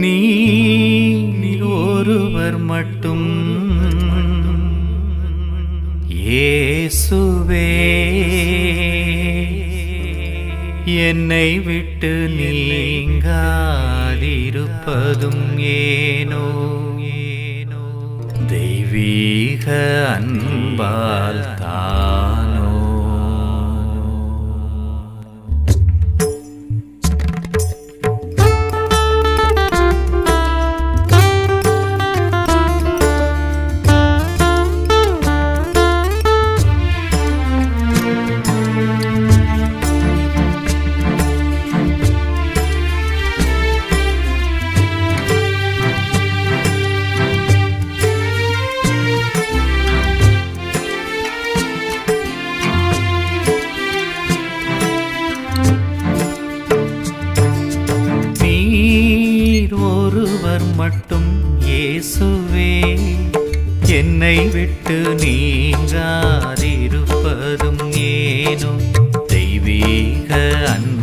நீ ஒருவர் மட்டும். இயேசுவே என்னை விட்டு நீங்காதிருப்பதும் ஏனோ ஏனோ? தெய்வீக அன்பால் தானோ மட்டும் இயேசுவே என்னை விட்டு நீங்காதிருப்பதும் ஏனோ தெய்வீக அன்பு.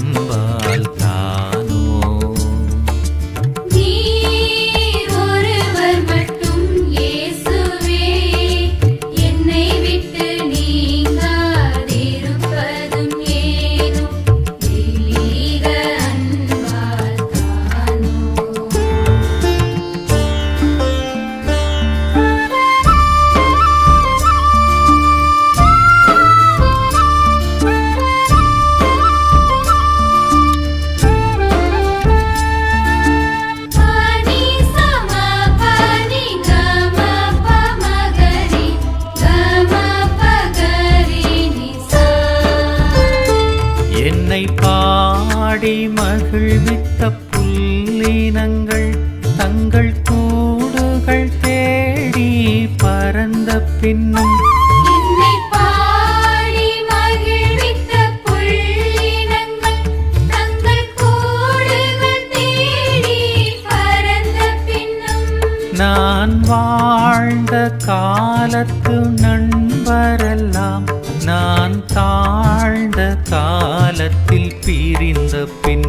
என்னை பாடி மகிழ்வித்த புல்லினங்கள் தங்கள் கூடுகள் தேடி பறந்த பின்னும் நான் வாழ்ந்த காலத்து நண்பரெல்லாம் நான் தாழ்ந்த காலத்தில் பிரிந்த பின்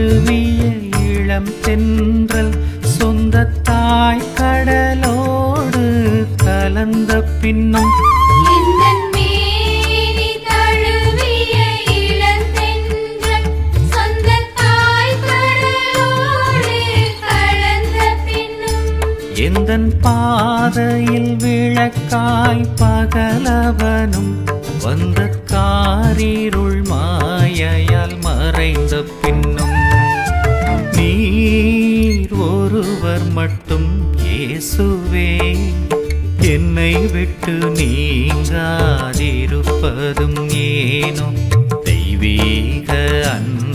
தழுவிய இளம் தென்றல் சொந்த தாய் கடலோடு கலந்த பின்னும். எந்தன் பாதையில் விளக்காய் பகலவனும் வந்த காரிருள் மாயையால் மறைந்த பின்னும் ஒருவர் மட்டும் இயேசுவே. என்னை விட்டு நீங்காதிருப்பதும் ஏனோ. தெய்வீக அன்பு